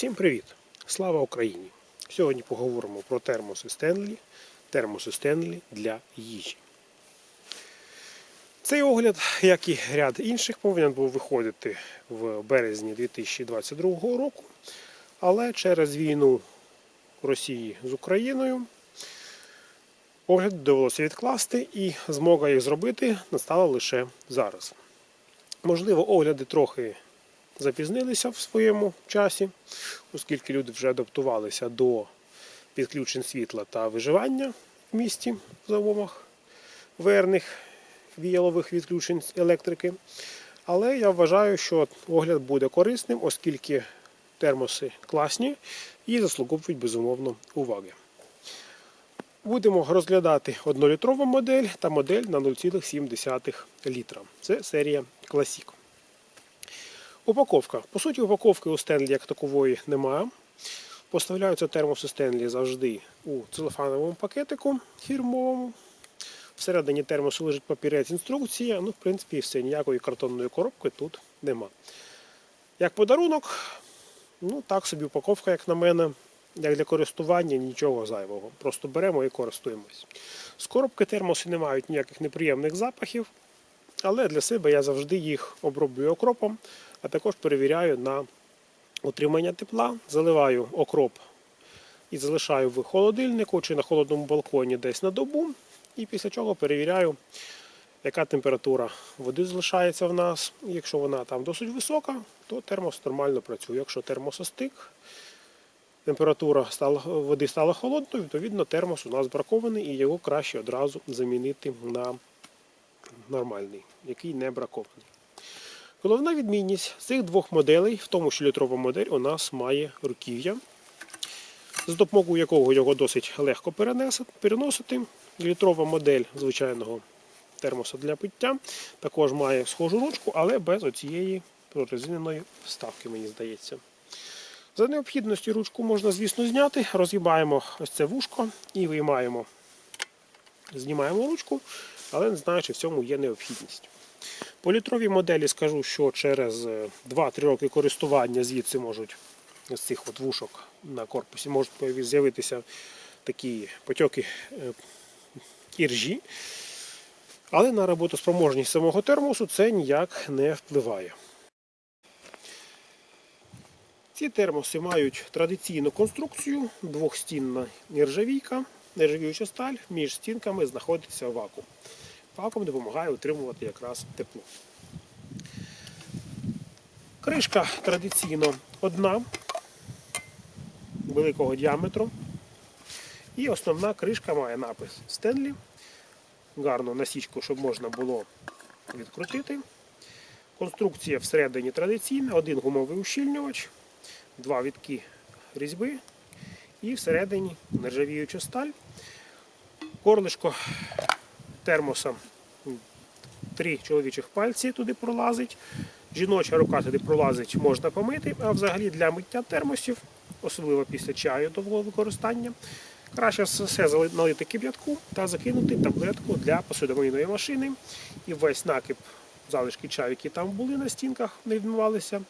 Всім привіт! Слава Україні! Сьогодні поговоримо про термоси Стенлі, термоси Стенлі для їжі. Цей огляд, як і ряд інших, повинен був виходити в березні 2022 року, але через війну Росії з Україною огляд довелося відкласти, і змога їх зробити настала лише зараз. Можливо, огляди трохи запізнилися в своєму часі, оскільки люди вже адаптувалися до підключень світла та виживання в місті в умовах верних віялових відключень електрики. Але я вважаю, що огляд буде корисним, оскільки термоси класні і заслуговують безумовно уваги. Будемо розглядати 1-літрову модель та модель на 0,7 літра. Це серія Classic. Упаковка. По суті, упаковки у Стенлі як такової немає. Поставляються термоси Стенлі завжди у целофановому пакетику фірмовому. Всередині термосу лежить папірець інструкція. Ну, в принципі, все, ніякої картонної коробки тут нема. Як подарунок, ну так собі упаковка, як на мене, як для користування, нічого зайвого. Просто беремо і користуємось. З коробки термоси не мають ніяких неприємних запахів, але для себе я завжди їх оброблюю окропом, а також перевіряю на утримання тепла, заливаю окроп і залишаю в холодильнику чи на холодному балконі десь на добу. І після чого перевіряю, яка температура води залишається в нас. Якщо вона там досить висока, то термос нормально працює. Якщо термос остик, температура води стала холодною, відповідно термос у нас бракований і його краще одразу замінити на нормальний, який не бракований. Головна відмінність цих двох моделей, в тому що літрова модель у нас має руків'я, з допомогою якого його досить легко переносити. Літрова модель звичайного термоса для пиття також має схожу ручку, але без оцієї прорезиненої вставки, мені здається. За необхідністю ручку можна, звісно, зняти, розгибаємо ось це вушко і виймаємо, знімаємо ручку, але не знаю, чи в цьому є необхідність. По літровій моделі скажу, що через 2-3 роки користування звідси можуть з цих от вушок на корпусі можуть з'явитися такі потьоки іржі. Але на роботоспроможність самого термосу це ніяк не впливає. Ці термоси мають традиційну конструкцію, двохстінна нержавійка, нержавіюча сталь, між стінками знаходиться вакуум. Вакуум допомагає утримувати якраз тепло. Кришка традиційно одна, великого діаметру. І основна кришка має напис Стенлі. Гарну насічку, щоб можна було відкрутити. Конструкція всередині традиційна, один гумовий ущільнювач, два вітки різьби і всередині нержавіюча сталь. Корлишко термоса три чоловічих пальці туди пролазить. Жіноча рука туди пролазить, можна помити, а взагалі для миття термосів, особливо після чаю довгого використання, краще все налити кип'ятку та закинути таблетку для посудомийної машини. І весь накип залишки чаю, які там були на стінках, не відмивалися.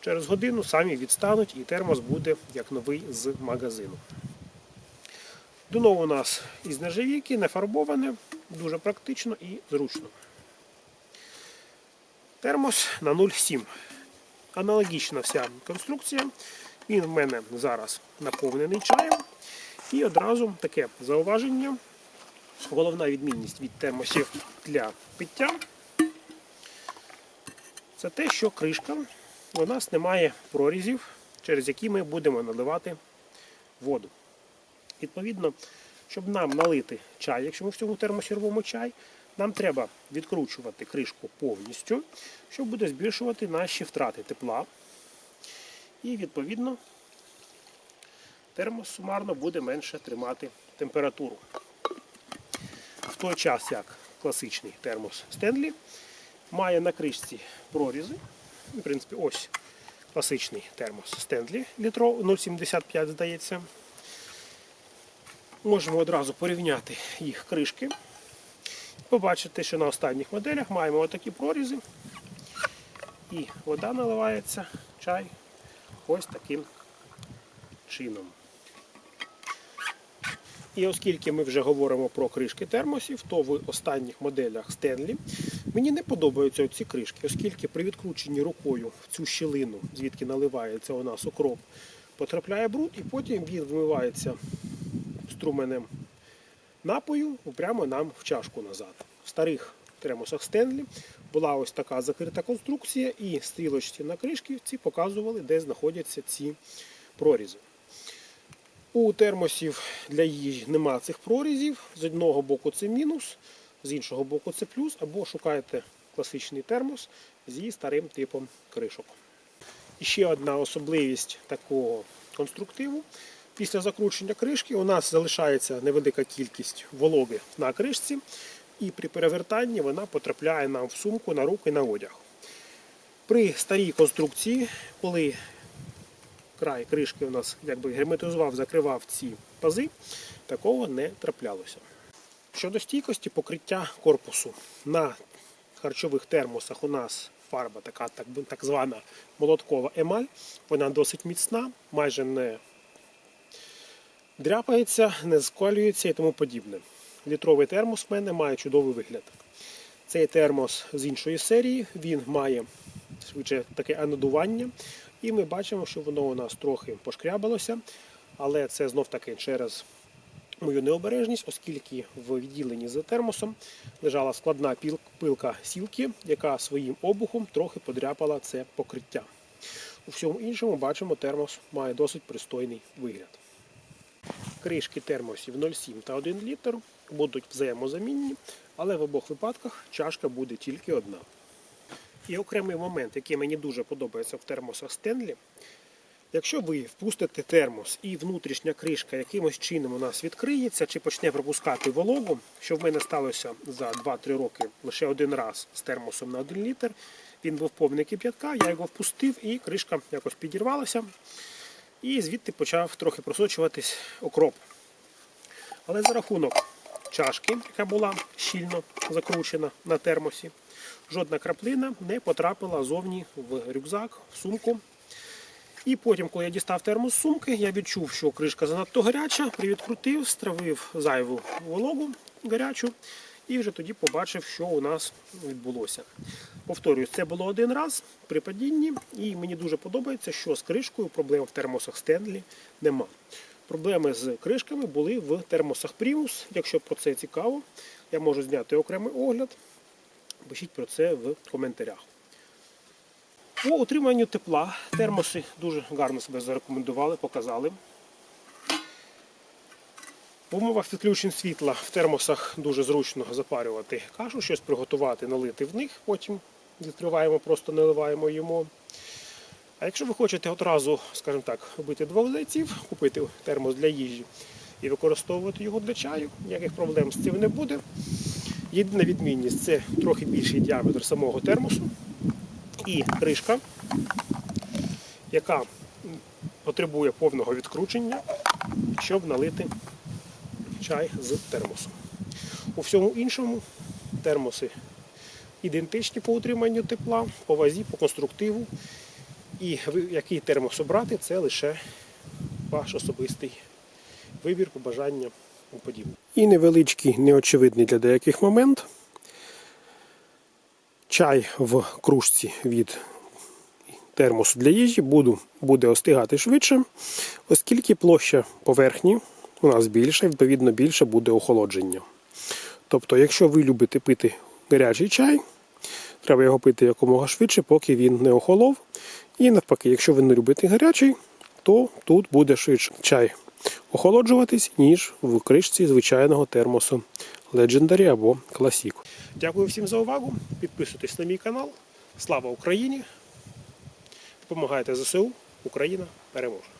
Через годину самі відстануть і термос буде як новий з магазину. Дно у нас із нержавійки, не фарбоване, дуже практично і зручно. Термос на 0,7. Аналогічна вся конструкція. Він в мене зараз наповнений чаєм. І одразу таке зауваження. Головна відмінність від термосів для пиття це те, що кришка у нас не має прорізів, через які ми будемо наливати воду. Відповідно, щоб нам налити чай, якщо ми в цьому термосі робимо чай, нам треба відкручувати кришку повністю, що буде збільшувати наші втрати тепла. І, відповідно, термос сумарно буде менше тримати температуру. В той час, як класичний термос Стенлі має на кришці прорізи. В принципі, ось класичний термос Стенлі літро 0,75, здається. Можемо одразу порівняти їх кришки. Побачите, що на останніх моделях маємо отакі прорізи. І вода наливається, чай ось таким чином. І оскільки ми вже говоримо про кришки термосів, то в останніх моделях Stanley мені не подобаються ці кришки, оскільки при відкрученні рукою в цю щілину, звідки наливається у нас окроп, потрапляє бруд, і потім він вмивається струменем напою прямо нам в чашку назад. В старих термосах Стенлі була ось така закрита конструкція, і стрілочці на кришківці показували, де знаходяться ці прорізи. У термосів для їжі нема цих прорізів. З одного боку це мінус, з іншого боку це плюс, або шукаєте класичний термос зі старим типом кришок. І ще одна особливість такого конструктиву. Після закручення кришки у нас залишається невелика кількість вологи на кришці, і при перевертанні вона потрапляє нам в сумку на руки на одяг. При старій конструкції, коли край кришки у нас якби герметизував, закривав ці пази, такого не траплялося. Щодо стійкості покриття корпусу на харчових термосах у нас фарба така так, так звана молоткова емаль. Вона досить міцна, майже не дряпається, не скалюється і тому подібне. Літровий термос в мене має чудовий вигляд. Цей термос з іншої серії, він має швидше таке анодування, і ми бачимо, що воно у нас трохи пошкрябалося, але це знов таки через мою необережність, оскільки в відділенні за термосом лежала складна пилка сілки, яка своїм обухом трохи подряпала це покриття. У всьому іншому бачимо, термос має досить пристойний вигляд. Кришки термосів 0,7 та 1 літр будуть взаємозамінні, але в обох випадках чашка буде тільки одна. І окремий момент, який мені дуже подобається в термосах Стенлі, якщо ви впустите термос і внутрішня кришка якимось чином у нас відкриється чи почне пропускати вологу, що в мене сталося за 2-3 роки лише один раз з термосом на 1 літр, він був повний кип'ятка, я його впустив і кришка якось підірвалася. І звідти почав трохи просочуватись окроп. Але за рахунок чашки, яка була щільно закручена на термосі, жодна краплина не потрапила зовні в рюкзак, в сумку. І потім, коли я дістав термос сумки, я відчув, що кришка занадто гаряча, привідкрутив, стравив зайву вологу гарячу, і вже тоді побачив, що у нас відбулося. Повторюсь, це було один раз при падінні, і мені дуже подобається, що з кришкою проблем в термосах Стенлі нема. Проблеми з кришками були в термосах Primus. Якщо про це цікаво, я можу зняти окремий огляд. Пишіть про це в коментарях. По утриманню тепла термоси дуже гарно себе зарекомендували, показали. В умовах відключень світла в термосах дуже зручно запарювати кашу, щось приготувати, налити в них, потім відкриваємо, просто наливаємо їмо. А якщо ви хочете одразу, скажімо так, робити двох зайців, купити термос для їжі і використовувати його для чаю, ніяких проблем з цим не буде. Єдина відмінність це трохи більший діаметр самого термосу і кришка, яка потребує повного відкручення, щоб налити чай з термосу. У всьому іншому термоси ідентичні по утриманню тепла, по вазі, по конструктиву. І який термос обрати, це лише ваш особистий вибір, побажання і подібне. І невеличкий, неочевидний для деяких момент. Чай в кружці від термосу для їжі буде остигати швидше, оскільки площа поверхні у нас більша, відповідно більше буде охолодження. Тобто, якщо ви любите пити гарячий чай, треба його пити якомога швидше, поки він не охолов. І навпаки, якщо ви не любите гарячий, то тут буде швидше чай охолоджуватись, ніж в кришці звичайного термосу Legendary або Classic. Дякую всім за увагу. Підписуйтесь на мій канал. Слава Україні! Допомагайте ЗСУ. Україна переможе!